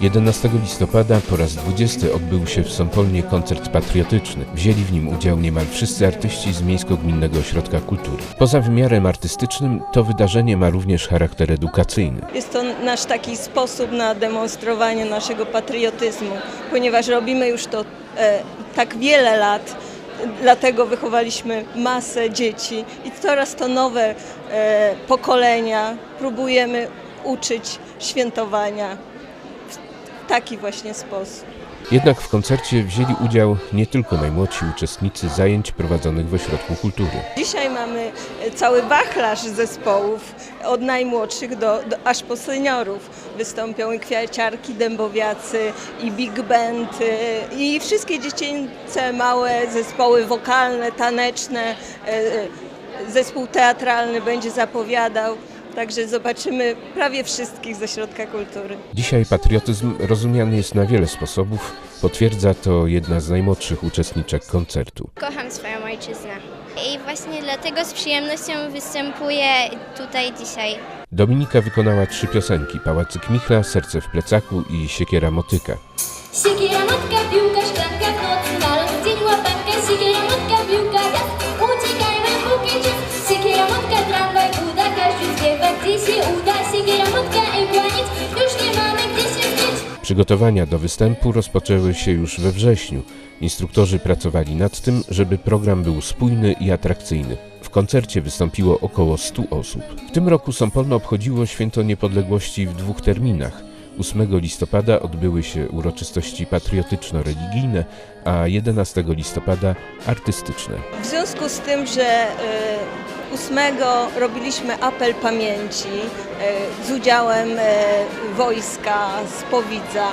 11 listopada po raz 20 odbył się w Sąpolnie koncert patriotyczny. Wzięli w nim udział niemal wszyscy artyści z Miejsko-Gminnego Ośrodka Kultury. Poza wymiarem artystycznym to wydarzenie ma również charakter edukacyjny. Jest to nasz taki sposób na demonstrowanie naszego patriotyzmu, ponieważ robimy już to e, tak wiele lat, dlatego wychowaliśmy masę dzieci i coraz to nowe e, pokolenia próbujemy uczyć świętowania w taki właśnie sposób. Jednak w koncercie wzięli udział nie tylko najmłodsi uczestnicy zajęć prowadzonych w Ośrodku Kultury. Dzisiaj mamy e, cały wachlarz zespołów, od najmłodszych do, do, aż po seniorów. Wystąpią i kwiaciarki, dębowiacy, i big band, e, i wszystkie dziecięce małe zespoły wokalne, taneczne. e, Zespół teatralny będzie zapowiadał. Także zobaczymy prawie wszystkich ze Środka Kultury. Dzisiaj patriotyzm rozumiany jest na wiele sposobów. Potwierdza to jedna z najmłodszych uczestniczek koncertu. Kocham swoją ojczyznę. I właśnie dlatego z przyjemnością występuję tutaj dzisiaj. Dominika wykonała trzy piosenki: Pałacyk Michla, Serce w plecaku i Siekiera Motyka. Siekiera, Przygotowania do występu rozpoczęły się już we wrześniu. Instruktorzy pracowali nad tym, żeby program był spójny i atrakcyjny. W koncercie wystąpiło około 100 osób. W tym roku Sąpolno obchodziło Święto Niepodległości w dwóch terminach. 8 listopada odbyły się uroczystości patriotyczno-religijne, a 11 listopada artystyczne. W związku z tym, że e, 8 robiliśmy apel pamięci e, z udziałem e, wojska z Powidza.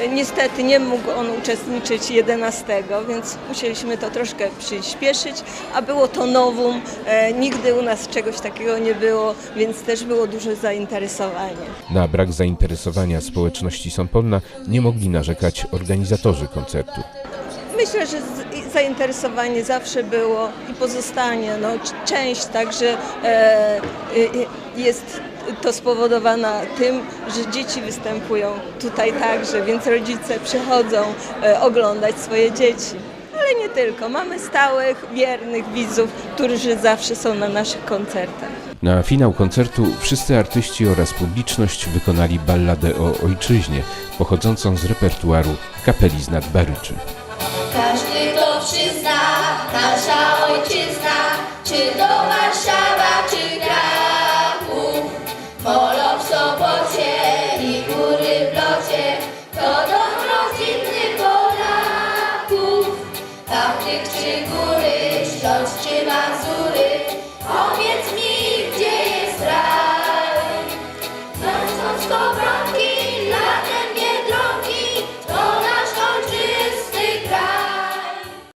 E, Niestety nie mógł on uczestniczyć 11, więc musieliśmy to troszkę przyspieszyć, a było to nowum. Nigdy u nas czegoś takiego nie było, więc też było duże zainteresowanie. Na brak zainteresowania społeczności Sąpolna nie mogli narzekać organizatorzy koncertu. Myślę, że zainteresowanie zawsze było i pozostanie. No, część także e, jest to spowodowana tym, że dzieci występują tutaj także, więc rodzice przychodzą e, oglądać swoje dzieci. Ale nie tylko. Mamy stałych, wiernych widzów, którzy zawsze są na naszych koncertach. Na finał koncertu wszyscy artyści oraz publiczność wykonali balladę o ojczyźnie, pochodzącą z repertuaru kapeli z Nadbaryczy. Każdy go przyzna, nasza ojczyzna, czy to Warszawa, czy Kraków. Molo w Sopocie i góry w locie, to dom rodzinny Polaków. Tam tych czy góry, śląsk czy mazur.